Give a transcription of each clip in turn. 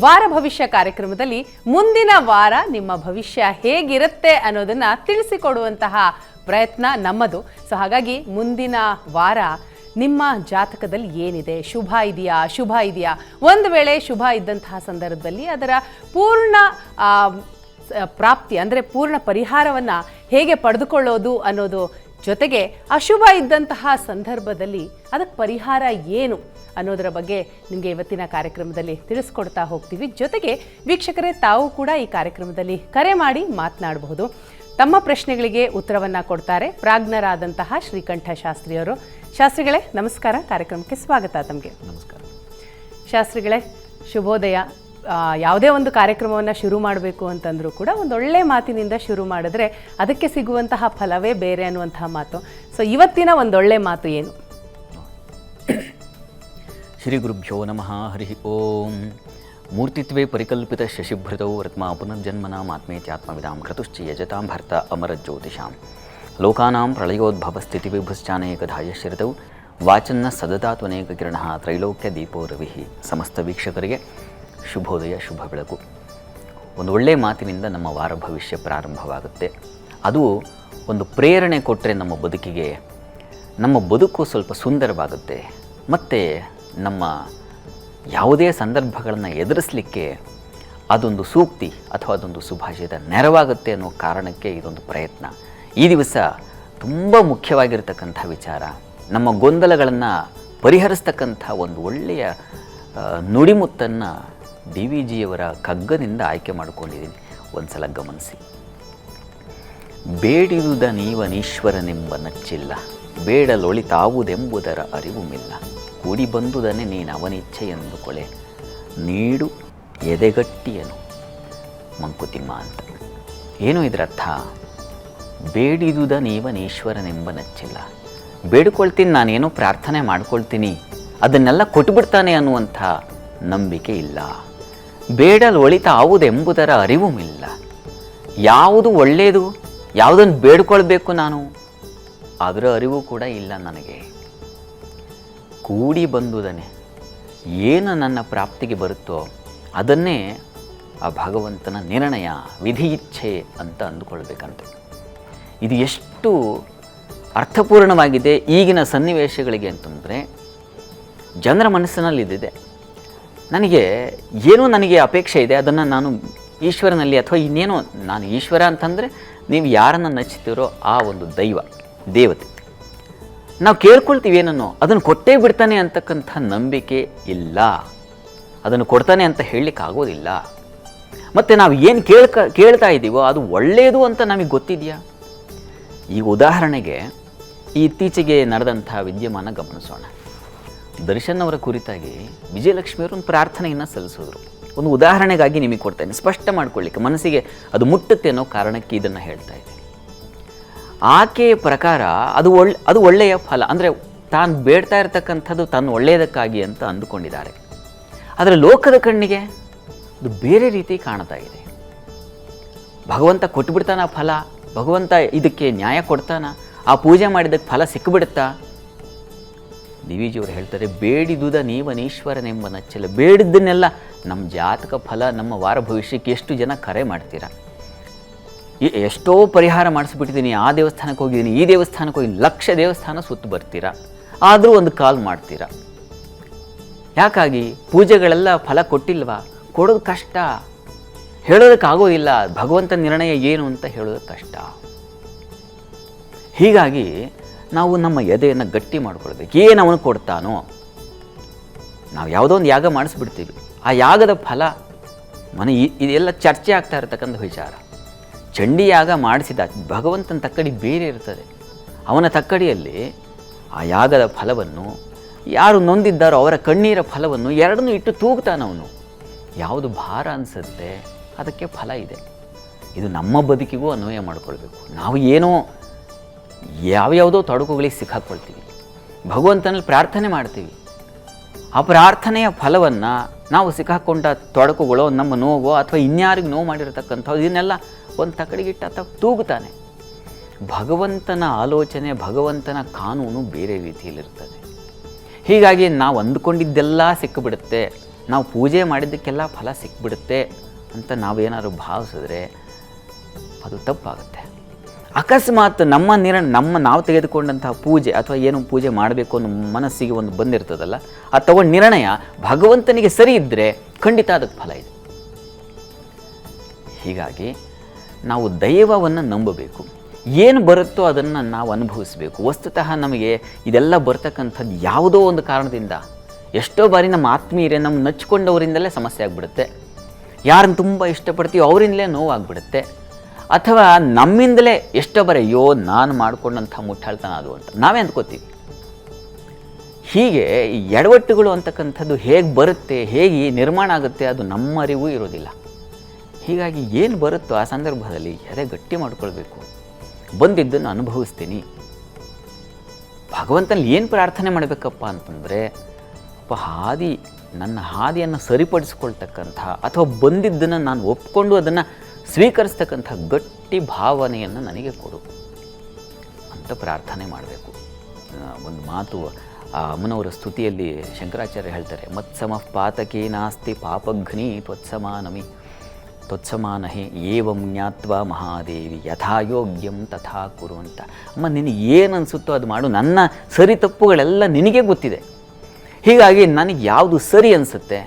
ವಾರ ಭವಿಷ್ಯ ಕಾರ್ಯಕ್ರಮದಲ್ಲಿ ಮುಂದಿನ ವಾರ ನಿಮ್ಮ ಭವಿಷ್ಯ ಹೇಗಿರುತ್ತೆ ಅನ್ನೋದನ್ನ ತಿಳಿಸಿಕೊಡುವಂತಹ ಪ್ರಯತ್ನ ನಮ್ಮದು. ಸೊ ಹಾಗಾಗಿ ಮುಂದಿನ ವಾರ ನಿಮ್ಮ ಜಾತಕದಲ್ಲಿ ಏನಿದೆ? ಶುಭ ಇದೆಯಾ? ಶುಭ ಇದೆಯಾ? ಒಂದು ವೇಳೆ ಶುಭ ಇದ್ದಂತಹ ಸಂದರ್ಭದಲ್ಲಿ ಅದರ ಪೂರ್ಣ ಪ್ರಾಪ್ತಿ ಅಂದರೆ ಪೂರ್ಣ ಪರಿಹಾರವನ್ನು ಹೇಗೆ ಪಡೆದುಕೊಳ್ಳೋದು ಅನ್ನೋದು ಜೊತೆಗೆ ಅಶುಭ ಇದ್ದಂತಹ ಸಂದರ್ಭದಲ್ಲಿ ಅದಕ್ಕೆ ಪರಿಹಾರ ಏನು ಅನ್ನೋದರ ಬಗ್ಗೆ ನಿಮಗೆ ಇವತ್ತಿನ ಕಾರ್ಯಕ್ರಮದಲ್ಲಿ ತಿಳಿಸ್ಕೊಡ್ತಾ ಹೋಗ್ತೀವಿ. ಜೊತೆಗೆ ವೀಕ್ಷಕರೇ ತಾವು ಕೂಡ ಈ ಕಾರ್ಯಕ್ರಮದಲ್ಲಿ ಕರೆ ಮಾಡಿ ಮಾತನಾಡಬಹುದು. ತಮ್ಮ ಪ್ರಶ್ನೆಗಳಿಗೆ ಉತ್ತರವನ್ನು ಕೊಡ್ತಾರೆ ಪ್ರಾಜ್ಞರಾದಂತಹ ಶ್ರೀಕಂಠ ಶಾಸ್ತ್ರಿಯವರು. ಶಾಸ್ತ್ರಿಗಳೇ ನಮಸ್ಕಾರ. ಕಾರ್ಯಕ್ರಮಕ್ಕೆ ಸ್ವಾಗತ ತಮಗೆ. ನಮಸ್ಕಾರ. ಶಾಸ್ತ್ರಿಗಳೇ ಶುಭೋದಯ. ಯಾವುದೇ ಒಂದು ಕಾರ್ಯಕ್ರಮವನ್ನು ಶುರು ಮಾಡಬೇಕು ಅಂತಂದರೂ ಕೂಡ ಒಂದು ಒಳ್ಳೆ ಮಾತಿನಿಂದ ಶುರು ಮಾಡಿದ್ರೆ ಅದಕ್ಕೆ ಸಿಗುವಂತಹ ಫಲವೇ ಬೇರೆ ಅನ್ನುವಂತಹ ಮಾತು. ಸೊ ಇವತ್ತಿನ ಒಂದೊಳ್ಳೆ ಮಾತು ಏನು? ಶ್ರೀ ಗುರುಭ್ಯೋ ನಮಃ, ಹರಿ ಓಂ. ಮೂರ್ತಿತ್ವೇ ಪರಿಕಲ್ಪಿತ ಶಶಿಭೃತೌ ರತ್ಮ ವಿದಾಂ ಕ್ರತುಶ್ಚ ಯಜತಾಂ ಭರ್ತ ಅಮರ ಜ್ಯೋತಿಷಾಂ. ಲೋಕಾನಾಂ ಪ್ರಳಯೋದ್ಭವ ಸ್ಥಿತಿ ವಿಭುಶ್ಚಾನೇಕಧಾಯ ಶಿರತೌ. ವಾಚನ್ನ ಸದತಾತ್ವನೇಕ ಕಿರಣ ತ್ರೈಲೋಕ್ಯ ದೀಪೋ ರವಿ. ಸಮಸ್ತ ವೀಕ್ಷಕರಿಗೆ ಶುಭೋದಯ, ಶುಭ ಬೆಳಕು. ಒಂದು ಒಳ್ಳೆಯ ಮಾತಿನಿಂದ ನಮ್ಮ ವಾರ ಭವಿಷ್ಯ ಪ್ರಾರಂಭವಾಗುತ್ತೆ. ಅದು ಒಂದು ಪ್ರೇರಣೆ ಕೊಟ್ಟರೆ ನಮ್ಮ ಬದುಕಿಗೆ, ನಮ್ಮ ಬದುಕು ಸ್ವಲ್ಪ ಸುಂದರವಾಗುತ್ತೆ. ಮತ್ತು ನಮ್ಮ ಯಾವುದೇ ಸಂದರ್ಭಗಳನ್ನು ಎದುರಿಸಲಿಕ್ಕೆ ಅದೊಂದು ಸೂಕ್ತಿ ಅಥವಾ ಅದೊಂದು ಸುಭಾಷಿತ ನೆರವಾಗುತ್ತೆ ಅನ್ನೋ ಕಾರಣಕ್ಕೆ ಇದೊಂದು ಪ್ರಯತ್ನ. ಈ ದಿವಸ ತುಂಬ ಮುಖ್ಯವಾಗಿರತಕ್ಕಂಥ ವಿಚಾರ, ನಮ್ಮ ಗೊಂದಲಗಳನ್ನು ಪರಿಹರಿಸ್ತಕ್ಕಂಥ ಒಂದು ಒಳ್ಳೆಯ ನುಡಿಮುತ್ತನ್ನು ಡಿ ವಿ ಜಿಯವರ ಕಗ್ಗದಿಂದ ಆಯ್ಕೆ ಮಾಡಿಕೊಂಡಿದ್ದೀನಿ. ಒಂದು ಸಲ ಗಮನಿಸಿ. ಬೇಡಿದುದ ನೀವನೀಶ್ವರನೆಂಬ ನಚ್ಚಿಲ್ಲ. ಬೇಡಲೊಳಿತಾವುದೆಂಬುದರ ಅರಿವು ಮಿಲ್ಲ ಕೂಡಿ ಬಂದುದನ್ನೇ ನೀನು ಅವನಿಚ್ಛೆಯೆಂದು ಕೊಳೆ. ನೀಡು, ಎದೆಗಟ್ಟಿಯನು. ಮಂಕುತಿಮ್ಮ ಅಂತ. ಏನು ಇದರ ಅರ್ಥ ಬೇಡಿದುದ ನೀವನೀಶ್ವರನೆಂಬ ನಚ್ಚಿಲ್ಲ. ಬೇಡಿಕೊಳ್ತೀನಿ, ನಾನೇನೋ ಪ್ರಾರ್ಥನೆ ಮಾಡ್ಕೊಳ್ತೀನಿ. ಅದನ್ನೆಲ್ಲ ಕೊಟ್ಬಿಡ್ತಾನೆ ಅನ್ನುವಂಥ ನಂಬಿಕೆ ಇಲ್ಲ. ಬೇಡಲು ಒಳಿತಾವುದೆಂಬುದರ ಅರಿವು ಇಲ್ಲ ಯಾವುದು ಒಳ್ಳೆಯದು, ಯಾವುದನ್ನು ಬೇಡ್ಕೊಳ್ಬೇಕು ನಾನು? ಅದರ ಅರಿವು ಕೂಡ ಇಲ್ಲ ನನಗೆ. ಕೂಡಿ ಬಂದುದನೆ, ಏನು ನನ್ನ ಪ್ರಾಪ್ತಿಗೆ ಬರುತ್ತೋ ಅದನ್ನೇ ಆ ಭಗವಂತನ ನಿರ್ಣಯ ವಿಧಿ ಇಚ್ಛೆ ಅಂತ ಅಂದುಕೊಳ್ಬೇಕಂತ. ಇದು ಎಷ್ಟು ಅರ್ಥಪೂರ್ಣವಾಗಿದೆ ಈಗಿನ ಸನ್ನಿವೇಶಗಳಿಗೆ ಅಂತಂದರೆ, ಜನರ ಮನಸ್ಸಿನಲ್ಲಿ ಇದಿದೆ ನನಗೆ ಏನು ನನಗೆ ಅಪೇಕ್ಷೆ ಇದೆ, ಅದನ್ನು ನಾನು ಈಶ್ವರನಲ್ಲಿ ಅಥವಾ ಇನ್ನೇನೋ ನಾನು ಈಶ್ವರ ಅಂತಂದರೆ ನೀವು ಯಾರನ್ನು ನಚ್ಚುತ್ತೀರೋ ಆ ಒಂದು ದೈವ, ದೇವತೆ. ನಾವು ಕೇಳ್ಕೊಳ್ತೀವಿ ಏನನ್ನೋ, ಅದನ್ನು ಕೊಟ್ಟೇ ಬಿಡ್ತಾನೆ ಅಂತಕ್ಕಂಥ ನಂಬಿಕೆ ಇಲ್ಲ. ಅದನ್ನು ಕೊಡ್ತಾನೆ ಅಂತ ಹೇಳಲಿಕ್ಕೆ ಆಗೋದಿಲ್ಲ. ಮತ್ತು ನಾವು ಏನು ಕೇಳ್ಕ, ಕೇಳ್ತಾ ಇದ್ದೀವೋ, ಅದು ಒಳ್ಳೆಯದು ಅಂತ ನಮಗೆ ಗೊತ್ತಿದೆಯಾ? ಈಗ ಉದಾಹರಣೆಗೆ ಇತ್ತೀಚೆಗೆ ನಡೆದಂಥ ವಿದ್ಯಮಾನ ಗಮನಿಸೋಣ. ದರ್ಶನ್ ಅವರ ಕುರಿತಾಗಿ ವಿಜಯಲಕ್ಷ್ಮಿಯವರು ಒಂದು ಪ್ರಾರ್ಥನೆಯನ್ನು ಸಲ್ಲಿಸಿದ್ರು. ಒಂದು ಉದಾಹರಣೆಗಾಗಿ ನಿಮಗೆ ಕೊಡ್ತೇನೆ. ಸ್ಪಷ್ಟ ಮಾಡ್ಕೊಳ್ಳಿಕ್ಕೆ ಮನಸ್ಸಿಗೆ ಅದು ಮುಟ್ಟುತ್ತೆ ಅನ್ನೋ ಕಾರಣಕ್ಕೆ ಇದನ್ನು ಹೇಳ್ತಾ ಇದೆ ಆಕೆಯ ಪ್ರಕಾರ ಅದು ಒಳ್ಳೆ, ಅದು ಒಳ್ಳೆಯ ಫಲ. ಅಂದರೆ ತಾನು ಬೇಡ್ತಾ ಇರತಕ್ಕಂಥದ್ದು ತಾನು ಒಳ್ಳೆಯದಕ್ಕಾಗಿ ಅಂತ ಅಂದುಕೊಂಡಿದ್ದಾರೆ. ಆದರೆ ಲೋಕದ ಕಣ್ಣಿಗೆ ಅದು ಬೇರೆ ರೀತಿ ಕಾಣ್ತಾ ಇದೆ. ಭಗವಂತ ಕೊಟ್ಬಿಡ್ತಾನ ಫಲ. ಭಗವಂತ ಇದಕ್ಕೆ ನ್ಯಾಯ ಕೊಡ್ತಾನ. ಆ ಪೂಜೆ ಮಾಡಿದ್ದಕ್ಕೆ ಫಲ ಸಿಕ್ಕಿಬಿಡುತ್ತಾ ದಿವಿಜಿಯವರು ಹೇಳ್ತಾರೆ, ಬೇಡಿದುದ ನೀವನೀಶ್ವರನೆಂಬ ನಚ್ಚಲ, ಬೇಡಿದ್ದನ್ನೆಲ್ಲ ನಮ್ಮ ಜಾತಕ ಫಲ, ನಮ್ಮ ವಾರ ಭವಿಷ್ಯಕ್ಕೆ ಎಷ್ಟು ಜನ ಕರೆ ಮಾಡ್ತೀರಾ? ಈ ಎಷ್ಟೋ ಪರಿಹಾರ ಮಾಡಿಸ್ಬಿಟ್ಟಿದ್ದೀನಿ, ಆ ದೇವಸ್ಥಾನಕ್ಕೆ ಹೋಗಿದ್ದೀನಿ, ಈ ದೇವಸ್ಥಾನಕ್ಕೆ ಹೋಗಿ ಲಕ್ಷ ದೇವಸ್ಥಾನ ಸುತ್ತು ಬರ್ತೀರಾ? ಆದರೂ ಒಂದು ಕಾಲ್ ಮಾಡ್ತೀರಾ? ಯಾಕಾಗಿ? ಪೂಜೆಗಳೆಲ್ಲ ಫಲ ಕೊಟ್ಟಿಲ್ವಾ? ಕೊಡೋದು ಕಷ್ಟ. ಹೇಳೋದಕ್ಕಾಗೋದಿಲ್ಲ. ಭಗವಂತ ನಿರ್ಣಯ ಏನು ಅಂತ ಹೇಳೋದಕ್ಕೆ ಕಷ್ಟ. ಹೀಗಾಗಿ ನಾವು ನಮ್ಮ ಎದೆಯನ್ನು ಗಟ್ಟಿ ಮಾಡ್ಕೊಳ್ಬೇಕು. ಏನು ಅವನು ಕೊಡ್ತಾನೋ? ನಾವು ಯಾವುದೋ ಒಂದು ಯಾಗ ಮಾಡಿಸ್ಬಿಡ್ತೀವಿ. ಆ ಯಾಗದ ಫಲ ಮನೆ ಇದೆಲ್ಲ ಚರ್ಚೆ ಆಗ್ತಾ ಇರತಕ್ಕಂಥ ವಿಚಾರ. ಚಂಡಿ ಯಾಗ ಮಾಡಿಸಿದ ಭಗವಂತನ ತಕ್ಕಡಿ ಬೇರೆ ಇರ್ತದೆ. ಅವನ ತಕ್ಕಡಿಯಲ್ಲಿ ಆ ಯಾಗದ ಫಲವನ್ನು ಯಾರು ನೊಂದಿದ್ದಾರೋ ಅವರ ಕಣ್ಣೀರ ಫಲವನ್ನು ಎರಡನ್ನೂ ಇಟ್ಟು ತೂಗ್ತಾನವನು ಯಾವುದು ಭಾರ ಅನಿಸುತ್ತೆ, ಅದಕ್ಕೆ ಫಲ ಇದೆ. ಇದು ನಮ್ಮ ಬದುಕಿಗೂ ಅನ್ವಯ ಮಾಡಿಕೊಳ್ಬೇಕು. ನಾವು ಏನೋ ಯಾವ್ಯಾವುದೋ ತೊಡಕುಗಳಿಗೆ ಸಿಕ್ಕಾಕ್ಕೊಳ್ತೀವಿ. ಭಗವಂತನಲ್ಲಿ ಪ್ರಾರ್ಥನೆ ಮಾಡ್ತೀವಿ. ಆ ಪ್ರಾರ್ಥನೆಯ ಫಲವನ್ನು ನಾವು ಸಿಕ್ಕಾಕೊಂಡ ತೊಡಕುಗಳು ನಮ್ಮ ನೋವು ಅಥವಾ ಇನ್ಯಾರಿಗೆ ನೋವು ಮಾಡಿರತಕ್ಕಂಥದ್ದು ಇದನ್ನೆಲ್ಲ ಒಂದು ತಕಡಿಗಿಟ್ಟ ಅಥವಾ ತೂಗುತ್ತಾನೆ. ಭಗವಂತನ ಆಲೋಚನೆ, ಭಗವಂತನ ಕಾನೂನು ಬೇರೆ ರೀತಿಯಲ್ಲಿರ್ತದೆ. ಹೀಗಾಗಿ ನಾವು ಅಂದುಕೊಂಡಿದ್ದೆಲ್ಲ ಸಿಕ್ಕಿಬಿಡುತ್ತೆ, ನಾವು ಪೂಜೆ ಮಾಡಿದ್ದಕ್ಕೆಲ್ಲ ಫಲ ಸಿಕ್ಬಿಡುತ್ತೆ ಅಂತ ನಾವೇನಾದ್ರು ಭಾವಿಸಿದ್ರೆ ಅದು ತಪ್ಪಾಗುತ್ತೆ. ಅಕಸ್ಮಾತ್ ನಮ್ಮ ನಿರ ನಮ್ಮ ನಾವು ತೆಗೆದುಕೊಂಡಂತಹ ಪೂಜೆ ಅಥವಾ ಏನು ಪೂಜೆ ಮಾಡಬೇಕು ಅನ್ನೋ ಮನಸ್ಸಿಗೆ ಒಂದು ಬಂದಿರ್ತದಲ್ಲ, ಆ ತಗೊಂಡ ನಿರ್ಣಯ ಭಗವಂತನಿಗೆ ಸರಿ ಇದ್ದರೆ ಖಂಡಿತ ಅದಕ್ಕೆ ಫಲ ಇದೆ. ಹೀಗಾಗಿ ನಾವು ದೈವವನ್ನು ನಂಬಬೇಕು. ಏನು ಬರುತ್ತೋ ಅದನ್ನು ನಾವು ಅನುಭವಿಸಬೇಕು. ವಸ್ತುತಃ ನಮಗೆ ಇದೆಲ್ಲ ಬರ್ತಕ್ಕಂಥದ್ದು ಯಾವುದೋ ಒಂದು ಕಾರಣದಿಂದ ಎಷ್ಟೋ ಬಾರಿ ನಮ್ಮ ಆತ್ಮೀಯರೇ ನಮ್ಮ ನಚ್ಕೊಂಡವರಿಂದಲೇ ಸಮಸ್ಯೆ ಆಗಿಬಿಡುತ್ತೆ. ಯಾರನ್ನು ತುಂಬ ಇಷ್ಟಪಡ್ತೀವೋ ಅವರಿಂದಲೇ ನೋವಾಗ್ಬಿಡುತ್ತೆ. ಅಥವಾ ನಮ್ಮಿಂದಲೇ ಎಷ್ಟೋ ಬರೀ ಅಯ್ಯೋ ನಾನು ಮಾಡ್ಕೊಂಡಂಥ ಮುಟ್ಟಾಳ್ತನ ಅದು ಅಂತ. ನಾವೇ ಅಂದ್ಕೋತೀವಿ ಹೀಗೆ ಈ ಎಡವಟ್ಟುಗಳು ಅಂತಕ್ಕಂಥದ್ದು ಹೇಗೆ ಬರುತ್ತೆ, ಹೇಗೆ ನಿರ್ಮಾಣ ಆಗುತ್ತೆ ಅದು ನಮ್ಮ ಅರಿವು ಇರೋದಿಲ್ಲ. ಹೀಗಾಗಿ ಏನು ಬರುತ್ತೋ ಆ ಸಂದರ್ಭದಲ್ಲಿ ಎದೆ ಗಟ್ಟಿ ಮಾಡ್ಕೊಳ್ಬೇಕು. ಬಂದಿದ್ದನ್ನು ಅನುಭವಿಸ್ತೀನಿ. ಭಗವಂತನಲ್ಲಿ ಏನು ಪ್ರಾರ್ಥನೆ ಮಾಡಬೇಕಪ್ಪ ಅಂತಂದರೆ, ಅಪ್ಪ ಹಾದಿ ನನ್ನ ಹಾದಿಯನ್ನು ಸರಿಪಡಿಸ್ಕೊಳ್ತಕ್ಕಂಥ ಅಥವಾ ಬಂದಿದ್ದನ್ನು ನಾನು ಒಪ್ಕೊಂಡು ಅದನ್ನು ಸ್ವೀಕರಿಸ್ತಕ್ಕಂಥ ಗಟ್ಟಿ ಭಾವನೆಯನ್ನು ನನಗೆ ಕೊಡು ಅಂತ ಪ್ರಾರ್ಥನೆ ಮಾಡಬೇಕು. ಒಂದು ಮಾತು ಅಮ್ಮನವರ ಸ್ತುತಿಯಲ್ಲಿ ಶಂಕರಾಚಾರ್ಯ ಹೇಳ್ತಾರೆ, ಮತ್ಸಮ ಪಾತಕೇ ನಾಸ್ತಿ ಪಾಪಘ್ನಿ ತ್ವತ್ಸಮಾನಮಿ, ತ್ವತ್ಸಮಾನಹಿ ಏವಂ ಜ್ಞಾತ್ವ ಮಹಾದೇವಿ, ಯಥಾಯೋಗ್ಯಂ ತಥಾ ಕುರು ಅಂತ ಅಮ್ಮ, ನಿನಗೆ ಏನು ಅನಿಸುತ್ತೋ ಅದು ಮಾಡು. ನನ್ನ ಸರಿ ತಪ್ಪುಗಳೆಲ್ಲ ನಿನಗೆ ಗೊತ್ತಿದೆ. ಹೀಗಾಗಿ ನನಗೆ ಯಾವುದು ಸರಿ ಅನಿಸುತ್ತೆ,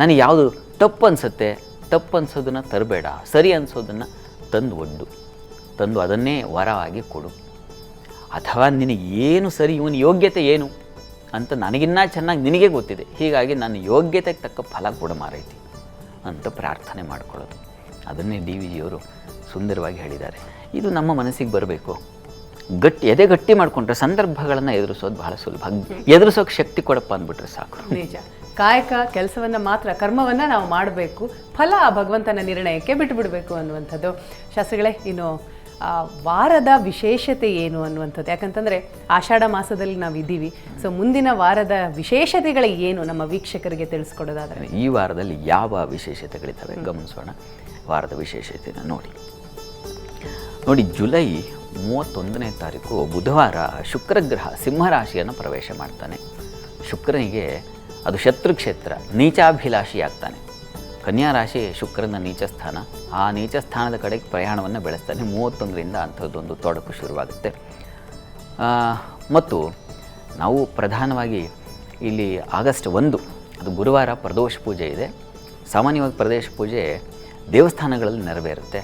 ನನಗೆ ಯಾವುದು ತಪ್ಪು ಅನಿಸುತ್ತೆ ತಪ್ಪು ಅನ್ಸೋದನ್ನು ತರಬೇಡ, ಸರಿ ಅನಿಸೋದನ್ನು ತಂದು ಒಡ್ಡು ತಂದು ಅದನ್ನೇ ವರವಾಗಿ ಕೊಡು. ಅಥವಾ ನಿನಗೆ ಏನು ಸರಿ, ಇವನ ಯೋಗ್ಯತೆ ಏನು ಅಂತ ನನಗಿನ್ನ ಚೆನ್ನಾಗಿ ನಿನಗೆ ಗೊತ್ತಿದೆ. ಹೀಗಾಗಿ ನನ್ನ ಯೋಗ್ಯತೆಗೆ ತಕ್ಕ ಫಲ ಕೊಡ ಮಾರೈತಿ ಅಂತ ಪ್ರಾರ್ಥನೆ ಮಾಡ್ಕೊಳ್ಳೋದು. ಅದನ್ನೇ ಡಿ ವಿ ಜಿಯವರು ಸುಂದರವಾಗಿ ಹೇಳಿದ್ದಾರೆ. ಇದು ನಮ್ಮ ಮನಸ್ಸಿಗೆ ಬರಬೇಕು. ಗಟ್ಟಿ, ಎದೆ ಗಟ್ಟಿ ಮಾಡಿಕೊಂಡ್ರೆ ಸಂದರ್ಭಗಳನ್ನು ಎದುರಿಸೋದು ಬಹಳ ಸುಲಭ. ಎದುರಿಸೋಕೆ ಶಕ್ತಿ ಕೊಡಪ್ಪ ಅಂದ್ಬಿಟ್ರೆ ಸಾಕು. ನಿಜ. ಕಾಯಕ ಕೆಲಸವನ್ನು ಮಾತ್ರ ಕರ್ಮವನ್ನು ನಾವು ಮಾಡಬೇಕು. ಫಲ ಆ ಭಗವಂತನ ನಿರ್ಣಯಕ್ಕೆ ಬಿಟ್ಟುಬಿಡಬೇಕು ಅನ್ನುವಂಥದ್ದು. ಶಾಸ್ತ್ರಿಗಳೇ ಇನ್ನು ವಾರದ ವಿಶೇಷತೆ ಏನು ಅನ್ನುವಂಥದ್ದು? ಯಾಕಂತಂದರೆ ಆಷಾಢ ಮಾಸದಲ್ಲಿ ನಾವು ಇದ್ದೀವಿ ಸೊ ಮುಂದಿನ ವಾರದ ವಿಶೇಷತೆಗಳು ಏನು ನಮ್ಮ ವೀಕ್ಷಕರಿಗೆ ತಿಳಿಸ್ಕೊಡೋದಾದರೆ? ಈ ವಾರದಲ್ಲಿ ಯಾವ ವಿಶೇಷತೆಗಳಿದ್ದಾವೆ? ಗಮನಿಸೋಣ. ವಾರದ ವಿಶೇಷತೆಯನ್ನು ನೋಡಿ. ನೋಡಿ ಜುಲೈ ಮೂವತ್ತೊಂದನೇ ತಾರೀಕು ಬುಧವಾರ ಶುಕ್ರಗ್ರಹ ಸಿಂಹರಾಶಿಯನ್ನು ಪ್ರವೇಶ ಮಾಡ್ತಾನೆ. ಶುಕ್ರನಿಗೆ ಅದು ಶತ್ರು ಕ್ಷೇತ್ರ, ನೀಚಾಭಿಲಾಷಿ ಆಗ್ತಾನೆ. ಕನ್ಯಾ ರಾಶಿ ಶುಕ್ರನ ನೀಚ ಸ್ಥಾನ. ಆ ನೀಚ ಸ್ಥಾನದ ಕಡೆಗೆ ಪ್ರಯಾಣವನ್ನು ಬೆಳೆಸ್ತಾನೆ. ಮೂವತ್ತೊಂದರಿಂದ ಅಂಥದ್ದೊಂದು ತೊಡಕು ಶುರುವಾಗುತ್ತೆ. ಮತ್ತು ನಾವು ಪ್ರಧಾನವಾಗಿ ಇಲ್ಲಿ ಆಗಸ್ಟ್ ಒಂದು, ಅದು ಗುರುವಾರ ಪ್ರದೋಷ ಪೂಜೆ ಇದೆ. ಸಾಮಾನ್ಯವಾಗಿ ಪ್ರದೇಶ ಪೂಜೆ ದೇವಸ್ಥಾನಗಳಲ್ಲಿ ನೆರವೇರುತ್ತೆ.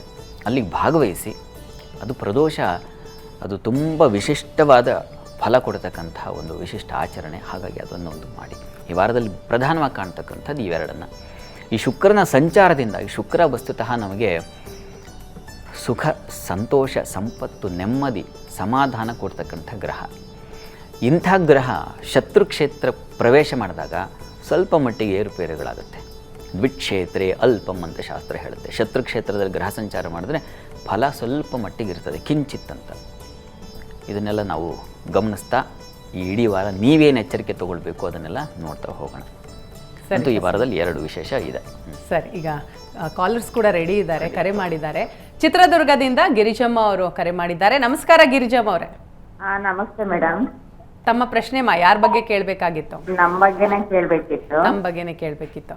ಅಲ್ಲಿಗೆ ಭಾಗವಹಿಸಿ ಅದು ಪ್ರದೋಷ, ಅದು ತುಂಬ ವಿಶಿಷ್ಟವಾದ ಫಲ ಕೊಡ್ತಕ್ಕಂಥ ಒಂದು ವಿಶಿಷ್ಟ ಆಚರಣೆ. ಹಾಗಾಗಿ ಅದನ್ನು ಒಂದು ಮಾಡಿ. ಈ ವಾರದಲ್ಲಿ ಪ್ರಧಾನವಾಗಿ ಕಾಣ್ತಕ್ಕಂಥದ್ದು ಇವೆರಡನ್ನು. ಈ ಶುಕ್ರನ ಸಂಚಾರದಿಂದ, ಈ ಶುಕ್ರ ವಸ್ತುತಃ ನಮಗೆ ಸುಖ, ಸಂತೋಷ, ಸಂಪತ್ತು, ನೆಮ್ಮದಿ, ಸಮಾಧಾನ ಕೊಡ್ತಕ್ಕಂಥ ಗ್ರಹ. ಇಂಥ ಗ್ರಹ ಶತ್ರು ಕ್ಷೇತ್ರ ಪ್ರವೇಶ ಮಾಡಿದಾಗ ಸ್ವಲ್ಪ ಮಟ್ಟಿಗೆ ಏರುಪೇರುಗಳಾಗುತ್ತೆ. ದ್ವಿಕ್ಷೇತ್ರೆ ಅಲ್ಪಂ ಅಂತ ಶಾಸ್ತ್ರ ಹೇಳುತ್ತೆ. ಶತ್ರು ಕ್ಷೇತ್ರದಲ್ಲಿ ಗ್ರಹ ಸಂಚಾರ ಮಾಡಿದ್ರೆ ಫಲ ಸ್ವಲ್ಪ ಮಟ್ಟಿಗೆ ಇರ್ತದೆ, ಕಿಂಚಿತ್ತಂತ. ಇದನ್ನೆಲ್ಲ ನಾವು ಗಮನಿಸ್ತಾ ಈ ಇಡೀ ವಾರ ನೀವೇನು ಎಚ್ಚರಿಕೆ ತಗೊಳ್ಬೇಕು ಅದನ್ನೆಲ್ಲ ನೋಡ್ತಾ ಹೋಗೋಣ. ಅಂತೂ ಈ ವಾರದಲ್ಲಿ ಎರಡು ವಿಶೇಷ ಇದೆ. ಸರ್ ಈಗ ಕಾಲರ್ಸ್ ಕೂಡ ರೆಡಿ ಇದ್ದಾರೆ ಕರೆ ಮಾಡಿದ್ದಾರೆ. ಚಿತ್ರದುರ್ಗದಿಂದ ಗಿರಿಜಮ್ಮ ಅವರು ಕರೆ ಮಾಡಿದ್ದಾರೆ. ನಮಸ್ಕಾರ ಗಿರಿಜಮ್ಮ ಅವರೇ. ಹಾ ನಮಸ್ತೆ ಮೇಡಮ್ ತಮ್ಮ ಪ್ರಶ್ನೆ ಮಾ ಯಾರ ಬಗ್ಗೆ ಕೇಳಬೇಕಾಗಿತ್ತು? ನಮ್ಮ ಬಗ್ಗೆನೇ ಕೇಳ್ಬೇಕಿತ್ತು. ನಮ್ಮ ಬಗ್ಗೆನೇ ಕೇಳಬೇಕಿತ್ತು.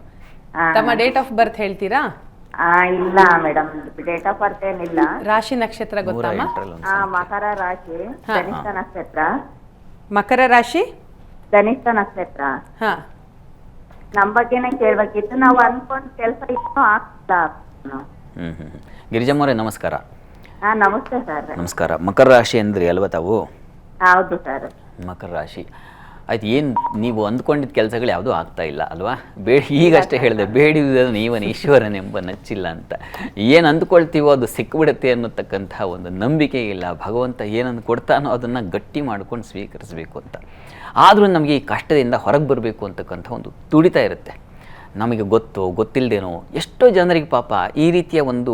ಆ, ತಮ್ಮ ಡೇಟ್ ಆಫ್ ಬರ್ತ್ ಹೇಳ್ತೀರಾ? ಆ, ಇಲ್ಲ ಮೇಡಮ್ ಡೇಟ್ ಆಫ್ ಬರ್ತ್ ಏನಿಲ್ಲ. ರಾಶಿ ನಕ್ಷತ್ರ ಗೊತ್ತಾ ಗೊತ್ತಮ್ಮ? ಎಂಟರಲ್ಲಿ ಒಂದು ಆ ಮಕರ ರಾಶಿ ಕನಿಷ್ಠ ನಕ್ಷತ್ರ. ಮಕರ ರಾಶಿ? ಧನಿಷ್ಠ ನಕ್ಷತ್ರ ಹಾ. ನಮ್ ಬಗ್ಗೆನೇ ಕೇಳ್ಬೇಕಿತ್ತು. ನಾವು ಅನ್ಕೊಂಡ್ ಕೆಲಸ ಇತ್ತು ಆಗ್ತಾ ಹ್ಞೂ ಹ್ಞೂ ಹ್ಞೂ ಗಿರಿಜಮ್ಮವರೇ ನಮಸ್ಕಾರ. ಹಾ ನಮಸ್ತೆ ಸರ್. ನಮಸ್ಕಾರ. ಮಕರ ರಾಶಿ ಅಂದ್ರಿ ಅಲ್ವಾ ತಾವು? ಹೌದು ಸರ್. ಮಕರ ರಾಶಿ. ಆಯ್ತು ಏನು ನೀವು ಅಂದ್ಕೊಂಡಿದ್ದ ಕೆಲಸಗಳು ಯಾವುದೂ ಆಗ್ತಾ ಇಲ್ಲ ಅಲ್ವಾ? ಬೇ ಈಗಷ್ಟೇ ಹೇಳಿದೆ ಬೇಡಿ ನೀವನ ಈಶ್ವರನೆಂಬ ನಚ್ಚಿಲ್ಲ ಅಂತ. ಏನು ಅಂದ್ಕೊಳ್ತೀವೋ ಅದು ಸಿಕ್ಕಿಬಿಡುತ್ತೆ ಅನ್ನತಕ್ಕಂಥ ಒಂದು ನಂಬಿಕೆ ಇಲ್ಲ. ಭಗವಂತ ಏನನ್ನು ಕೊಡ್ತಾನೋ ಅದನ್ನು ಗಟ್ಟಿ ಮಾಡ್ಕೊಂಡು ಸ್ವೀಕರಿಸಬೇಕು ಅಂತ. ಆದರೂ ನಮಗೆ ಈ ಕಷ್ಟದಿಂದ ಹೊರಗೆ ಬರಬೇಕು ಅಂತಕ್ಕಂಥ ಒಂದು ತುಡಿತ ಇರುತ್ತೆ. ನಮಗೆ ಗೊತ್ತು ಗೊತ್ತಿಲ್ಲದೇನೋ ಎಷ್ಟೋ ಜನರಿಗೆ ಪಾಪ ಈ ರೀತಿಯ ಒಂದು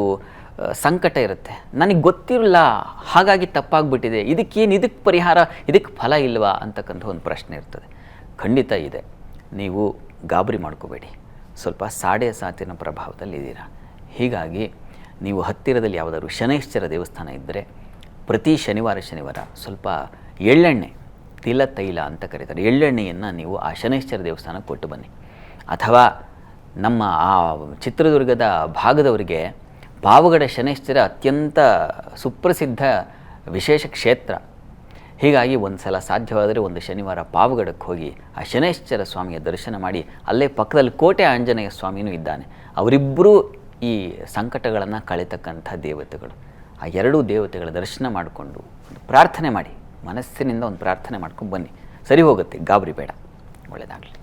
ಸಂಕಟ ಇರುತ್ತೆ. ನನಗೆ ಗೊತ್ತಿರಲ್ಲ ಹಾಗಾಗಿ ತಪ್ಪಾಗ್ಬಿಟ್ಟಿದೆ. ಇದಕ್ಕೇನು ಇದಕ್ಕೆ ಪರಿಹಾರ ಇದಕ್ಕೆ ಫಲ ಇಲ್ವಾ ಅಂತಕ್ಕಂಥ ಒಂದು ಪ್ರಶ್ನೆ ಇರ್ತದೆ. ಖಂಡಿತ ಇದೆ. ನೀವು ಗಾಬರಿ ಮಾಡ್ಕೋಬೇಡಿ. ಸ್ವಲ್ಪ ಸಾಡೆ ಸಾತಿನ ಪ್ರಭಾವದಲ್ಲಿ ಇದ್ದೀರಾ. ಹೀಗಾಗಿ ನೀವು ಹತ್ತಿರದಲ್ಲಿ ಯಾವುದಾದ್ರು ಶನೈಶ್ಚರ ದೇವಸ್ಥಾನ ಇದ್ದರೆ ಪ್ರತಿ ಶನಿವಾರ ಶನಿವಾರ ಸ್ವಲ್ಪ ಎಳ್ಳೆಣ್ಣೆ, ತಿಲ ತೈಲ ಅಂತ ಕರೀತಾರೆ. ಎಳ್ಳೆಣ್ಣೆಯನ್ನು ನೀವು ಆ ಶನೈಶ್ಚರ ದೇವಸ್ಥಾನಕ್ಕೆ ಕೊಟ್ಟು ಬನ್ನಿ. ಅಥವಾ ನಮ್ಮ ಆ ಚಿತ್ರದುರ್ಗದ ಭಾಗದವರಿಗೆ ಪಾವಗಡ ಶನೈಶ್ಚರ ಅತ್ಯಂತ ಸುಪ್ರಸಿದ್ಧ ವಿಶೇಷ ಕ್ಷೇತ್ರ. ಹೀಗಾಗಿ ಒಂದು ಸಲ ಸಾಧ್ಯವಾದರೆ ಒಂದು ಶನಿವಾರ ಪಾವಗಡಕ್ಕೆ ಹೋಗಿ ಆ ಶನೈಶ್ಚರ ಸ್ವಾಮಿಯ ದರ್ಶನ ಮಾಡಿ ಅಲ್ಲೇ ಪಕ್ಕದಲ್ಲಿ ಕೋಟೆ ಆಂಜನೇಯ ಸ್ವಾಮಿನೂ ಇದ್ದಾನೆ. ಅವರಿಬ್ಬರೂ ಈ ಸಂಕಟಗಳನ್ನು ಕಳೆತಕ್ಕಂಥ ದೇವತೆಗಳು. ಆ ಎರಡೂ ದೇವತೆಗಳ ದರ್ಶನ ಮಾಡಿಕೊಂಡು ಒಂದು ಪ್ರಾರ್ಥನೆ ಮಾಡಿ. ಮನಸ್ಸಿನಿಂದ ಒಂದು ಪ್ರಾರ್ಥನೆ ಮಾಡ್ಕೊಂಡು ಬನ್ನಿ. ಸರಿ ಹೋಗುತ್ತೆ, ಗಾಬರಿ ಬೇಡ. ಒಳ್ಳೆಯದಾಗಲಿ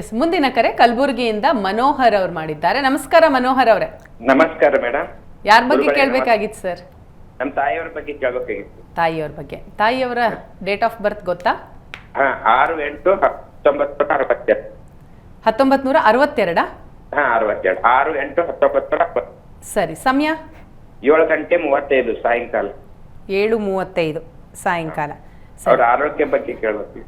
ಎಸ್ ಮುಂದಿನ ಕರೆ ಕಲಬುರಗಿಯಿಂದ ಮನೋಹರ್ ಅವರು ಮಾಡಿದ್ದಾರೆ. ನಮಸ್ಕಾರ ಮನೋಹರ್ ಅವರೇ. ನಮಸ್ಕಾರ ಮೇಡಮ್. ಯಾರ ಬಗ್ಗೆ ಕೇಳಬೇಕಾಗಿತ್ತು ಸರ್? ನಮ್ಮ ತಾಯಿಯವ್ರ ಬಗ್ಗೆ ಕೇಳಬೇಕಾಗಿತ್ತು. ತಾಯಿಯವ್ರ ಬಗ್ಗೆ. ತಾಯಿಯವರ ಡೇಟ್ ಆಫ್ ಬರ್ತ್ ಗೊತ್ತಾ? ಹಾ ಆರು ಎಂಟು ಹತ್ತೊಂಬತ್ತು ಅರವತ್ತೆರಡು. ಹತ್ತೊಂಬತ್ತು ನೂರ ಅರವತ್ತೆರಡ? ಹಾ ಅರವತ್ತೆರಡು. ಆರು ಎಂಟು ಹತ್ತೊಂಬತ್ತು ಅರವತ್ತು. ಸರಿ ಸಮಯ? ಏಳು ಗಂಟೆ ಮೂವತ್ತೈದು ಸಾಯಂಕಾಲ. ಏಳು ಮೂವತ್ತೈದು ಸಾಯಂಕಾಲ. ಅವ್ರ ಆರೋಗ್ಯ ಬಗ್ಗೆ ಕೇಳಬೇಕು.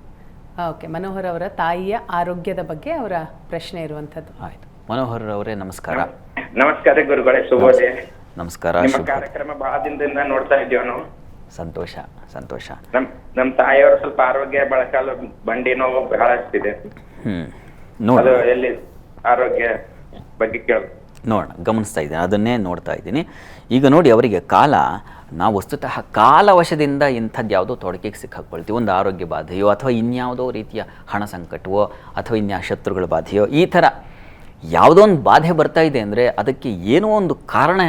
ಓಕೆ ಮನೋಹರ್ ಅವರ ತಾಯಿಯ ಆರೋಗ್ಯದ ಬಗ್ಗೆ ಅವರ ಪ್ರಶ್ನೆ ಇರುವಂಥದ್ದು. ಆಯಿತು. ಮನೋಹರ್ ಅವರೇ ನಮಸ್ಕಾರ. ನಮಸ್ಕಾರ ಗುರುಗಳೇ ಶುಭೋದಯ. ನಮಸ್ಕಾರ ನಿಮ್ಮ ಶುಭ ಕಾರ್ಯಕ್ರಮ ಬಹಳ ದಿನದಿಂದ ನೋಡ್ತಾ ಇದ್ದೀವಿ ನಾವು? ಸಂತೋಷ ಸಂತೋಷ. ನಮ್ ನಮ್ ತಾಯಿಯವರು ಸ್ವಲ್ಪ ಆರೋಗ್ಯ ಬಳಕಲು ಬಂಡಿ ನೋವು ಬಹಳ ಇದೆ ಅದು ನೋಡಿ ಎಲ್ಲಿ ಆರೋಗ್ಯ ಬಗ್ಗೆ ಕೇಳ. ನೋಡ ಗಮನಿಸ್ತಾ ಇದ್ದೀನಿ ಅದನ್ನೇ ನೋಡ್ತಾ ಇದ್ದೀನಿ. ಈಗ ನೋಡಿ ಅವರಿಗೆ ಕಾಲ ನಾವು ವಸ್ತುತಃ ಕಾಲವಶದಿಂದ ಇಂಥದ್ದು ಯಾವುದೋ ತೊಡಕಿಗೆ ಸಿಕ್ಕಾಕೊಳ್ತೀವಿ ಒಂದು ಆರೋಗ್ಯ ಬಾಧೆಯೋ ಅಥವಾ ಇನ್ಯಾವುದೋ ರೀತಿಯ ಹಣ ಸಂಕಟವೋ ಅಥವಾ ಇನ್ಯಾ ಶತ್ರುಗಳ ಬಾಧೆಯೋ ಈ ಥರ ಯಾವುದೋ ಒಂದು ಬಾಧೆ ಬರ್ತಾ ಇದೆ ಅಂದರೆ ಅದಕ್ಕೆ ಏನೋ ಒಂದು ಕಾರಣ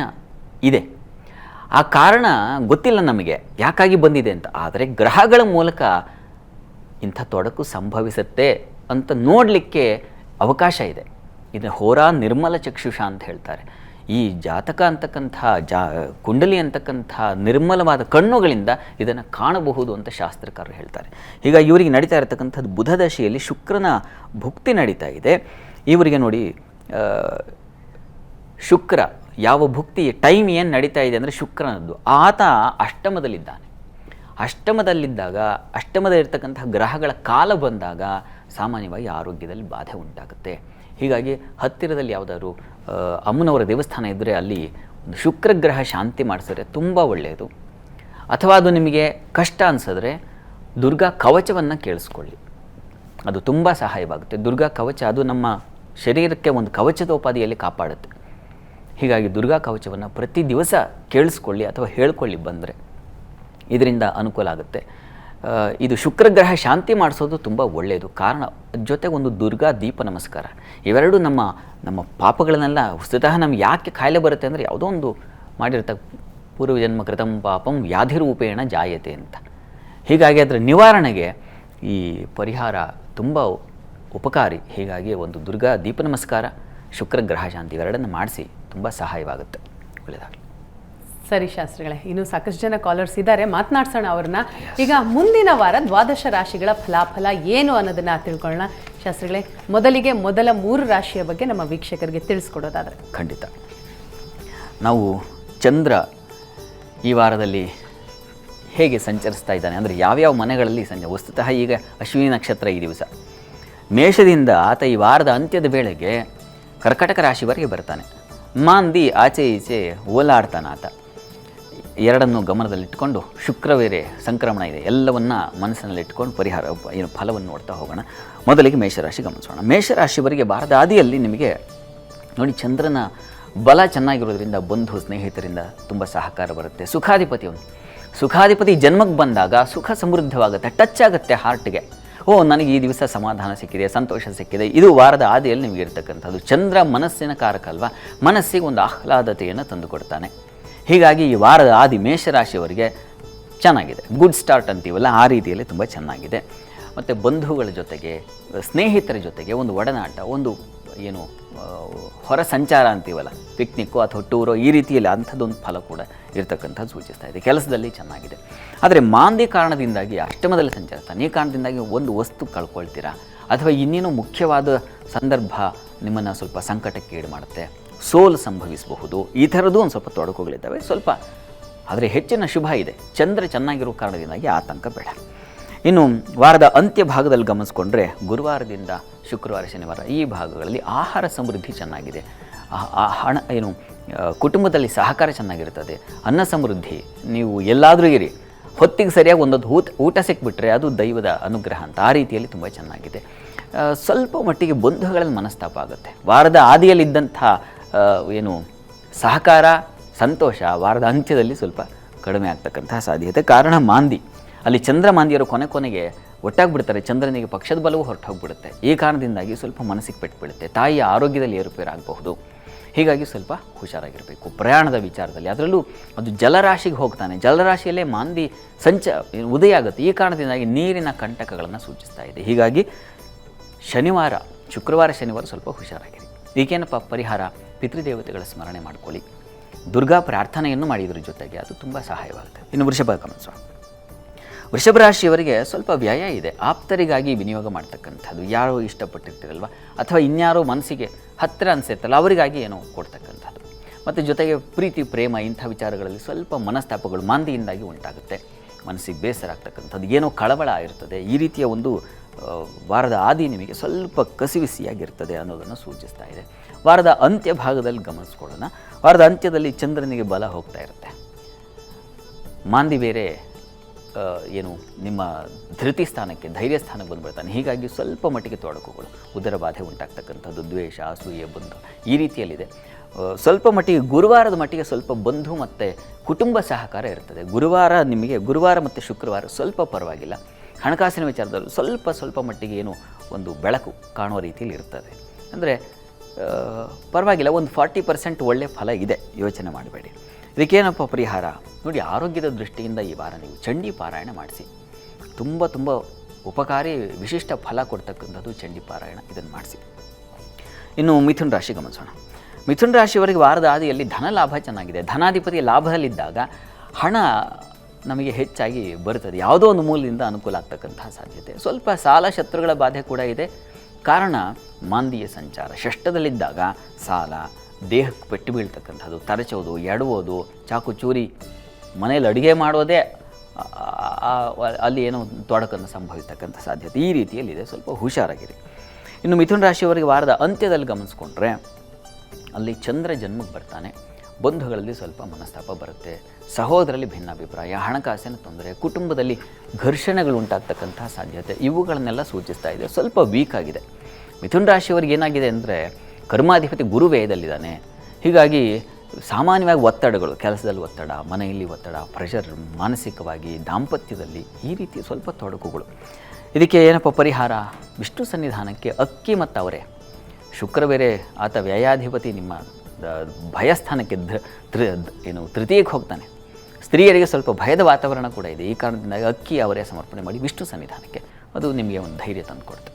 ಇದೆ. ಆ ಕಾರಣ ಗೊತ್ತಿಲ್ಲ ನಮಗೆ. ಯಾಕಾಗಿ ಬಂದಿದೆ ಅಂತ? ಆದರೆ ಗ್ರಹಗಳ ಮೂಲಕ ಇಂಥ ತೊಡಕು ಸಂಭವಿಸುತ್ತೆ ಅಂತ ನೋಡಲಿಕ್ಕೆ ಅವಕಾಶ ಇದೆ. ಇದನ್ನು ಹೋರಾ ನಿರ್ಮಲ ಚಕ್ಷುಷ ಅಂತ ಹೇಳ್ತಾರೆ. ಈ ಜಾತಕ ಅಂತಕ್ಕಂಥ, ಜಾ, ಕುಂಡಲಿ ಅಂತಕ್ಕಂಥ ನಿರ್ಮಲವಾದ ಕಣ್ಣುಗಳಿಂದ ಇದನ್ನು ಕಾಣಬಹುದು ಅಂತ ಶಾಸ್ತ್ರಕಾರರು ಹೇಳ್ತಾರೆ. ಈಗ ಇವರಿಗೆ ನಡೀತಾ ಇರತಕ್ಕಂಥದ್ದು ಬುಧ ದಶೆಯಲ್ಲಿ ಶುಕ್ರನ ಭುಕ್ತಿ ನಡೀತಾ ಇದೆ. ಇವರಿಗೆ ನೋಡಿ ಶುಕ್ರ ಯಾವ ಭುಕ್ತಿ ಟೈಮ್ ಏನು ನಡೀತಾ ಇದೆ ಅಂದರೆ ಶುಕ್ರನದ್ದು. ಆತ ಅಷ್ಟಮದಲ್ಲಿದ್ದಾನೆ. ಅಷ್ಟಮದಲ್ಲಿದ್ದಾಗ ಅಷ್ಟಮದಲ್ಲಿರ್ತಕ್ಕಂತಹ ಗ್ರಹಗಳ ಕಾಲ ಬಂದಾಗ ಸಾಮಾನ್ಯವಾಗಿ ಆರೋಗ್ಯದಲ್ಲಿ ಬಾಧೆ ಉಂಟಾಗುತ್ತೆ. ಹೀಗಾಗಿ ಹತ್ತಿರದಲ್ಲಿ ಯಾವುದಾದ್ರು ಅಮ್ಮನವರ ದೇವಸ್ಥಾನ ಇದ್ದರೆ ಅಲ್ಲಿ ಒಂದು ಶುಕ್ರ ಗ್ರಹ ಶಾಂತಿ ಮಾಡಿಸಿದ್ರೆ ತುಂಬ ಒಳ್ಳೆಯದು. ಅಥವಾ ಅದು ನಿಮಗೆ ಕಷ್ಟ ಅನಿಸಿದ್ರೆ ದುರ್ಗಾ ಕವಚವನ್ನು ಕೇಳಿಸ್ಕೊಳ್ಳಿ. ಅದು ತುಂಬ ಸಹಾಯವಾಗುತ್ತೆ. ದುರ್ಗಾ ಕವಚ ಅದು ನಮ್ಮ ಶರೀರಕ್ಕೆ ಒಂದು ಕವಚದೋಪಾದಿಯಲ್ಲಿ ಕಾಪಾಡುತ್ತೆ. ಹೀಗಾಗಿ ದುರ್ಗಾ ಕವಚವನ್ನು ಪ್ರತಿ ದಿವಸ ಕೇಳಿಸ್ಕೊಳ್ಳಿ ಅಥವಾ ಹೇಳ್ಕೊಳ್ಳಿ ಬಂದರೆ. ಇದರಿಂದ ಅನುಕೂಲ ಆಗುತ್ತೆ. ಇದು ಶುಕ್ರಗ್ರಹ ಶಾಂತಿ ಮಾಡಿಸೋದು ತುಂಬ ಒಳ್ಳೆಯದು ಕಾರಣ ಜೊತೆ ಒಂದು ದುರ್ಗಾ ದೀಪ ನಮಸ್ಕಾರ. ಇವೆರಡೂ ನಮ್ಮ ನಮ್ಮ ಪಾಪಗಳನ್ನೆಲ್ಲ ಸ್ವತಃ ನಮ್ಗೆ ಯಾಕೆ ಕಾಯಿಲೆ ಬರುತ್ತೆ ಅಂದರೆ ಯಾವುದೋ ಒಂದು ಮಾಡಿರ್ತ ಪೂರ್ವಜನ್ಮ ಕೃತಂ ಪಾಪಂ ವ್ಯಾಧಿರೂಪೇಣ ಜಾಯತೆ ಅಂತ. ಹೀಗಾಗಿ ಅದರ ನಿವಾರಣೆಗೆ ಈ ಪರಿಹಾರ ತುಂಬ ಉಪಕಾರಿ. ಹೀಗಾಗಿ ಒಂದು ದುರ್ಗಾ ದೀಪ ನಮಸ್ಕಾರ ಶುಕ್ರ ಗ್ರಹ ಶಾಂತಿ ಇವೆರಡನ್ನು ಮಾಡಿಸಿ ತುಂಬ ಸಹಾಯವಾಗುತ್ತೆ. ಒಳ್ಳೆಯದಾಗಲಿ. ಸರಿ ಶಾಸ್ತ್ರಿಗಳೇ ಇನ್ನು ಸಾಕಷ್ಟು ಜನ ಕಾಲರ್ಸ್ ಇದ್ದಾರೆ. ಮಾತನಾಡ್ಸೋಣ ಅವ್ರನ್ನ. ಈಗ ಮುಂದಿನ ವಾರ ದ್ವಾದಶ ರಾಶಿಗಳ ಫಲಾಫಲ ಏನು ಅನ್ನೋದನ್ನ ತಿಳ್ಕೊಳ್ಳೋಣ. ಶಾಸ್ತ್ರಿಗಳೇ ಮೊದಲಿಗೆ ಮೊದಲ ಮೂರು ರಾಶಿಯ ಬಗ್ಗೆ ನಮ್ಮ ವೀಕ್ಷಕರಿಗೆ ತಿಳಿಸ್ಕೊಡೋದಾದರೆ. ಖಂಡಿತ. ನಾವು ಚಂದ್ರ ಈ ವಾರದಲ್ಲಿ ಹೇಗೆ ಸಂಚರಿಸ್ತಾ ಇದ್ದಾನೆ? ಅಂದರೆ ಯಾವ್ಯಾವ ಮನೆಗಳಲ್ಲಿ ಸಂಜೆ ವಸ್ತುತಃ ಈಗ ಅಶ್ವಿನಿ ನಕ್ಷತ್ರ ಈ ದಿವಸ. ಮೇಷದಿಂದ ಆತ ಈ ವಾರದ ಅಂತ್ಯದ ವೇಳೆಗೆ ಕರ್ಕಟಕ ರಾಶಿವರೆಗೆ ಬರ್ತಾನೆ. ಮಾಂದಿ ಆಚೆ ಈಚೆ ಓಲಾಡ್ತಾನೆ ಆತ. ಎರಡನ್ನು ಗಮನದಲ್ಲಿಟ್ಟುಕೊಂಡು ಶುಕ್ರವೇರೆ ಸಂಕ್ರಮಣ ಇದೆ. ಎಲ್ಲವನ್ನ ಮನಸ್ಸಿನಲ್ಲಿಟ್ಟುಕೊಂಡು ಪರಿಹಾರ, ಏನು ಫಲವನ್ನು ನೋಡ್ತಾ ಹೋಗೋಣ. ಮೊದಲಿಗೆ ಮೇಷರಾಶಿ ಗಮನಿಸೋಣ. ಮೇಷರಾಶಿವರೆಗೆ ವಾರದ ಆದಿಯಲ್ಲಿ ನಿಮಗೆ ನೋಡಿ, ಚಂದ್ರನ ಬಲ ಚೆನ್ನಾಗಿರೋದ್ರಿಂದ, ಬಂಧು ಸ್ನೇಹಿತರಿಂದ ತುಂಬ ಸಹಕಾರ ಬರುತ್ತೆ. ಸುಖಾಧಿಪತಿ ಸುಖಾಧಿಪತಿ ಜನ್ಮಕ್ಕೆ ಬಂದಾಗ ಸುಖ ಸಮೃದ್ಧವಾಗುತ್ತೆ, ಟಚ್ ಆಗುತ್ತೆ ಹಾರ್ಟ್ಗೆ ಓ, ನನಗೆ ಈ ದಿವಸ ಸಮಾಧಾನ ಸಿಕ್ಕಿದೆ, ಸಂತೋಷ ಸಿಕ್ಕಿದೆ. ಇದು ವಾರದ ಆದಿಯಲ್ಲಿ ನಿಮಗೆ ಇರತಕ್ಕಂಥದ್ದು. ಚಂದ್ರ ಮನಸ್ಸಿನ ಕಾರಕ ಅಲ್ವಾ ಮನಸ್ಸಿಗೆ ಒಂದು ಆಹ್ಲಾದತೆಯನ್ನು ತಂದುಕೊಡ್ತಾನೆ ಹೀಗಾಗಿ ಈ ವಾರದ ಆದಿ ಮೇಷರಾಶಿಯವರಿಗೆ ಚೆನ್ನಾಗಿದೆ. ಗುಡ್ ಸ್ಟಾರ್ಟ್ ಅಂತೀವಲ್ಲ, ಆ ರೀತಿಯಲ್ಲಿ ತುಂಬ ಚೆನ್ನಾಗಿದೆ. ಮತ್ತು ಬಂಧುಗಳ ಜೊತೆಗೆ, ಸ್ನೇಹಿತರ ಜೊತೆಗೆ ಒಂದು ಒಡನಾಟ, ಒಂದು ಏನು ಹೊರ ಸಂಚಾರ ಅಂತೀವಲ್ಲ ಪಿಕ್ನಿಕ್ಕು ಅಥವಾ ಟೂರೋ ಈ ರೀತಿಯಲ್ಲಿ ಅಂಥದ್ದೊಂದು ಫಲ ಕೂಡ ಇರತಕ್ಕಂಥ ಸೂಚಿಸ್ತಾ ಇದೆ. ಕೆಲಸದಲ್ಲಿ ಚೆನ್ನಾಗಿದೆ. ಆದರೆ ಮಾಂದಿ ಕಾರಣದಿಂದಾಗಿ, ಅಷ್ಟಮದಲ್ಲಿ ಸಂಚಾರ ತನಿ ಕಾರಣದಿಂದಾಗಿ ಒಂದು ವಸ್ತು ಕಳ್ಕೊಳ್ತೀರಾ? ಅಥವಾ ಇನ್ನೇನು ಮುಖ್ಯವಾದ ಸಂದರ್ಭ ನಿಮ್ಮನ್ನು ಸ್ವಲ್ಪ ಸಂಕಟಕ್ಕೆ ಈಡು ಮಾಡುತ್ತೆ ಸೋಲು ಸಂಭವಿಸಬಹುದು. ಈ ಥರದ್ದು ಒಂದು ಸ್ವಲ್ಪ ತೊಡಕುಗಳಿದ್ದಾವೆ. ಸ್ವಲ್ಪ ಆದರೆ ಹೆಚ್ಚಿನ ಶುಭ ಇದೆ. ಚಂದ್ರ ಚೆನ್ನಾಗಿರೋ ಕಾರಣದಿಂದಾಗಿ ಆತಂಕ ಬೇಡ. ಇನ್ನು ವಾರದ ಅಂತ್ಯ ಭಾಗದಲ್ಲಿ ಗಮನಿಸ್ಕೊಂಡ್ರೆ ಗುರುವಾರದಿಂದ ಶುಕ್ರವಾರ ಶನಿವಾರ ಈ ಭಾಗಗಳಲ್ಲಿ ಆಹಾರ ಸಮೃದ್ಧಿ ಚೆನ್ನಾಗಿದೆ. ಹಣ, ಏನು ಕುಟುಂಬದಲ್ಲಿ ಸಹಕಾರ ಚೆನ್ನಾಗಿರ್ತದೆ. ಅನ್ನ ಸಮೃದ್ಧಿ, ನೀವು ಎಲ್ಲಾದರೂ ಇರಿ. ಹೊತ್ತಿಗೆ ಸರಿಯಾಗಿ ಒಂದೊಂದು ಊಟ ಊಟ ಸಿಕ್ಬಿಟ್ರೆ ಅದು ದೈವದ ಅನುಗ್ರಹ ಅಂತ ಆ ರೀತಿಯಲ್ಲಿ ತುಂಬ ಚೆನ್ನಾಗಿದೆ. ಸ್ವಲ್ಪ ಮಟ್ಟಿಗೆ ಬಂಧುಗಳಲ್ಲಿ ಮನಸ್ತಾಪ ಆಗುತ್ತೆ. ವಾರದ ಆದಿಯಲ್ಲಿದ್ದಂಥ ಏನು, ಸಹಕಾರ, ಸಂತೋಷ ವಾರದ ಅಂತ್ಯದಲ್ಲಿ ಸ್ವಲ್ಪ ಕಡಿಮೆ ಆಗ್ತಕ್ಕಂತಹ ಸಾಧ್ಯತೆ. ಕಾರಣ ಮಾಂದಿ. ಅಲ್ಲಿ ಚಂದ್ರ ಮಾಂದಿಯರು ಕೊನೆ ಕೊನೆಗೆ ಒಟ್ಟಾಗ್ಬಿಡ್ತಾರೆ. ಚಂದ್ರನಿಗೆ ಪಕ್ಷದ ಬಲವು ಹೊರಟು ಹೋಗ್ಬಿಡುತ್ತೆ ಈ ಕಾರಣದಿಂದಾಗಿ ಸ್ವಲ್ಪ ಮನಸ್ಸಿಗೆ ಪೆಟ್ಟು ಬಿಡುತ್ತೆ ತಾಯಿಯ ಆರೋಗ್ಯದಲ್ಲಿ ಏರುಪೇರಾಗಬಹುದು. ಹೀಗಾಗಿ ಸ್ವಲ್ಪ ಹುಷಾರಾಗಿರಬೇಕು. ಪ್ರಯಾಣದ ವಿಚಾರದಲ್ಲಿ ಅದರಲ್ಲೂ ಅದು ಜಲರಾಶಿಗೆ ಹೋಗ್ತಾನೆ. ಜಲರಾಶಿಯಲ್ಲೇ ಮಾಂದಿ ಸಂಚ, ಉದಯ ಆಗುತ್ತೆ. ಈ ಕಾರಣದಿಂದಾಗಿ ನೀರಿನ ಕಂಟಕಗಳನ್ನು ಸೂಚಿಸ್ತಾ ಇದೆ. ಹೀಗಾಗಿ ಶನಿವಾರ, ಶುಕ್ರವಾರ, ಶನಿವಾರ ಸ್ವಲ್ಪ ಹುಷಾರಾಗಿರಿ. ಈಗೇನಪ್ಪ ಪರಿಹಾರ? ಪಿತೃದೇವತೆಗಳ ಸ್ಮರಣೆ ಮಾಡ್ಕೊಳ್ಳಿ. ದುರ್ಗಾ ಪ್ರಾರ್ಥನೆಯನ್ನು ಮಾಡಿದ್ರ ಜೊತೆಗೆ ಅದು ತುಂಬ ಸಹಾಯವಾಗುತ್ತೆ. ಇನ್ನು ವೃಷಭ ಗಮನಿಸೋಣ ವೃಷಭ ರಾಶಿಯವರಿಗೆ ಸ್ವಲ್ಪ ವ್ಯಯ ಇದೆ. ಆಪ್ತರಿಗಾಗಿ ವಿನಿಯೋಗ ಮಾಡ್ತಕ್ಕಂಥದ್ದು. ಯಾರೋ ಇಷ್ಟಪಟ್ಟಿರ್ತೀರಲ್ವ? ಅಥವಾ ಇನ್ಯಾರೋ ಮನಸ್ಸಿಗೆ ಹತ್ತಿರ ಅನಿಸುತ್ತಲ್ಲ ಅವರಿಗಾಗಿ ಏನೋ ಕೊಡ್ತಕ್ಕಂಥದ್ದು. ಮತ್ತು ಜೊತೆಗೆ ಪ್ರೀತಿ, ಪ್ರೇಮ ಇಂಥ ವಿಚಾರಗಳಲ್ಲಿ ಸ್ವಲ್ಪ ಮನಸ್ತಾಪಗಳು ಮಾಂದಿಯಿಂದಾಗಿ ಉಂಟಾಗುತ್ತೆ. ಮನಸ್ಸಿಗೆ ಬೇಸರ ಆಗ್ತಕ್ಕಂಥದ್ದು. ಏನೋ ಕಳವಳ ಇರ್ತದೆ ಈ ರೀತಿಯ ಒಂದು ವಾರದ ಆದಿ ನಿಮಗೆ ಸ್ವಲ್ಪ ಕಸಿವಿಸಿಯಾಗಿರ್ತದೆ ಅನ್ನೋದನ್ನು ಸೂಚಿಸ್ತಾ ಇದೆ. ವಾರದ ಅಂತ್ಯ ಭಾಗದಲ್ಲಿ ಗಮನಿಸ್ಕೊಳ್ಳೋಣ. ವಾರದ ಅಂತ್ಯದಲ್ಲಿ ಚಂದ್ರನಿಗೆ ಬಲ ಹೋಗ್ತಾ ಇರುತ್ತೆ. ಮಾಂದಿ ಬೇರೆ ಏನು, ನಿಮ್ಮ ಧೃತಿ ಸ್ಥಾನಕ್ಕೆ ಧೈರ್ಯ ಸ್ಥಾನಕ್ಕೆ ಬಂದುಬಿಡ್ತಾನೆ. ಹೀಗಾಗಿ ಸ್ವಲ್ಪ ಮಟ್ಟಿಗೆ ತೊಡಕುಗಳು. ಉದರ ಬಾಧೆ ಉಂಟಾಗ್ತಕ್ಕಂಥದ್ದು, ದ್ವೇಷ, ಅಸೂಯೆ, ಬಂಧು, ಈ ರೀತಿಯಲ್ಲಿದೆ. ಸ್ವಲ್ಪ ಮಟ್ಟಿಗೆ, ಗುರುವಾರದ ಮಟ್ಟಿಗೆ ಸ್ವಲ್ಪ ಬಂಧು ಮತ್ತು ಕುಟುಂಬ ಸಹಕಾರ ಇರ್ತದೆ. ಗುರುವಾರ ನಿಮಗೆ, ಗುರುವಾರ ಮತ್ತು ಶುಕ್ರವಾರ ಸ್ವಲ್ಪ ಪರವಾಗಿಲ್ಲ. ಹಣಕಾಸಿನ ವಿಚಾರದಲ್ಲೂ ಸ್ವಲ್ಪ ಸ್ವಲ್ಪ ಮಟ್ಟಿಗೆ ಏನು, ಒಂದು ಬೆಳಕು ಕಾಣುವ ರೀತಿಯಲ್ಲಿ ಇರ್ತದೆ. ಅಂದರೆ ಪರವಾಗಿಲ್ಲ, ಒಂದು ಫಾರ್ಟಿ ಪರ್ಸೆಂಟ್ ಒಳ್ಳೆಯ ಫಲ ಇದೆ. ಯೋಚನೆ ಮಾಡಬೇಡಿ. ಇದಕ್ಕೇನಪ್ಪ ಪರಿಹಾರ? ನೋಡಿ, ಆರೋಗ್ಯದ ದೃಷ್ಟಿಯಿಂದ ಈ ವಾರ ನೀವು ಚಂಡಿ ಪಾರಾಯಣ ಮಾಡಿಸಿ. ತುಂಬ ತುಂಬ ಉಪಕಾರಿ, ವಿಶಿಷ್ಟ ಫಲ ಕೊಡ್ತಕ್ಕಂಥದ್ದು ಚಂಡಿ ಪಾರಾಯಣ ಇದನ್ನು ಮಾಡಿಸಿ. ಇನ್ನು ಮಿಥುನ್ ರಾಶಿ ಗಮನಿಸೋಣ. ಮಿಥುನ್ ರಾಶಿಯವರಿಗೆ ವಾರದ ಆದಿಯಲ್ಲಿ ಧನ ಲಾಭ ಚೆನ್ನಾಗಿದೆ. ಧನಾಧಿಪತಿ ಲಾಭದಲ್ಲಿದ್ದಾಗ ಹಣ ನಮಗೆ ಹೆಚ್ಚಾಗಿ ಬರುತ್ತದೆ. ಯಾವುದೋ ಒಂದು ಮೂಲದಿಂದ ಅನುಕೂಲ ಆಗ್ತಕ್ಕಂತಹ ಸಾಧ್ಯತೆ. ಸ್ವಲ್ಪ ಸಾಲ ಶತ್ರುಗಳ ಬಾಧೆ ಕೂಡ ಇದೆ. ಕಾರಣ ಮಾಂದಿಯ ಸಂಚಾರ ಷಷ್ಟದಲ್ಲಿದ್ದಾಗ ಸಾಲ ದೇಹಕ್ಕೆ ಪೆಟ್ಟು ಬೀಳ್ತಕ್ಕಂಥದ್ದು, ತರಚೋದು, ಎಡುವುದು, ಚಾಕು ಚೂರಿ ಮನೇಲಿ ಅಡುಗೆ ಮಾಡೋದೇ ಅಲ್ಲಿ ಏನೋ ತೊಡಕನ್ನು ಸಂಭವಿಸ್ತಕ್ಕಂಥ ಸಾಧ್ಯತೆ ಈ ರೀತಿಯಲ್ಲಿದೆ. ಸ್ವಲ್ಪ ಹುಷಾರಾಗಿರಿ. ಇನ್ನು ಮಿಥುನ ರಾಶಿಯವರಿಗೆ ವಾರದ ಅಂತ್ಯದಲ್ಲಿ ಗಮನಿಸ್ಕೊಂಡ್ರೆ, ಅಲ್ಲಿ ಚಂದ್ರ ಜನ್ಮಕ್ಕೆ ಬರ್ತಾನೆ. ಬಂಧುಗಳಲ್ಲಿ ಸ್ವಲ್ಪ ಮನಸ್ತಾಪ ಬರುತ್ತೆ. ಸಹೋದರಲ್ಲಿ ಭಿನ್ನಾಭಿಪ್ರಾಯ, ಹಣಕಾಸಿನ ತೊಂದರೆ, ಕುಟುಂಬದಲ್ಲಿ ಘರ್ಷಣೆಗಳು ಉಂಟಾಗ್ತಕ್ಕಂಥ ಸಾಧ್ಯತೆ, ಇವುಗಳನ್ನೆಲ್ಲ ಸೂಚಿಸ್ತಾ ಇದೆ. ಸ್ವಲ್ಪ ವೀಕ್ ಆಗಿದೆ. ಮಿಥುನ ರಾಶಿಯವರಿಗೆ ಏನಾಗಿದೆ ಅಂದರೆ ಕರ್ಮಾಧಿಪತಿ ಗುರು ವ್ಯಯದಲ್ಲಿದ್ದಾನೆ ಹೀಗಾಗಿ ಸಾಮಾನ್ಯವಾಗಿ ಒತ್ತಡಗಳು, ಕೆಲಸದಲ್ಲಿ ಒತ್ತಡ, ಮನೆಯಲ್ಲಿ ಒತ್ತಡ ಪ್ರೆಷರ್ ಮಾನಸಿಕವಾಗಿ, ದಾಂಪತ್ಯದಲ್ಲಿ ಈ ರೀತಿ ಸ್ವಲ್ಪ ತೊಡಕುಗಳು. ಇದಕ್ಕೆ ಏನಪ್ಪ ಪರಿಹಾರ? ವಿಷ್ಣು ಸನ್ನಿಧಾನಕ್ಕೆ ಅಕ್ಕಿ ಮತ್ತು ಅವರೇ. ಶುಕ್ರ ಬೇರೆ, ಆತ ವ್ಯಯಾಧಿಪತಿ, ನಿಮ್ಮ ಭಯಸ್ಥಾನಕ್ಕೆ ಧ ಏನು, ತೃತೀಯಕ್ಕೆ ಹೋಗ್ತಾನೆ. ಸ್ತ್ರೀಯರಿಗೆ ಸ್ವಲ್ಪ ಭಯದ ವಾತಾವರಣ ಕೂಡ ಇದೆ. ಈ ಕಾರಣದಿಂದಾಗಿ ಅಕ್ಕಿ ಅವರೇ ಸಮರ್ಪಣೆ ಮಾಡಿ ವಿಷ್ಣು ಸನ್ನಿಧಾನಕ್ಕೆ. ಅದು ನಿಮಗೆ ಒಂದು ಧೈರ್ಯ ತಂದುಕೊಡ್ತದೆ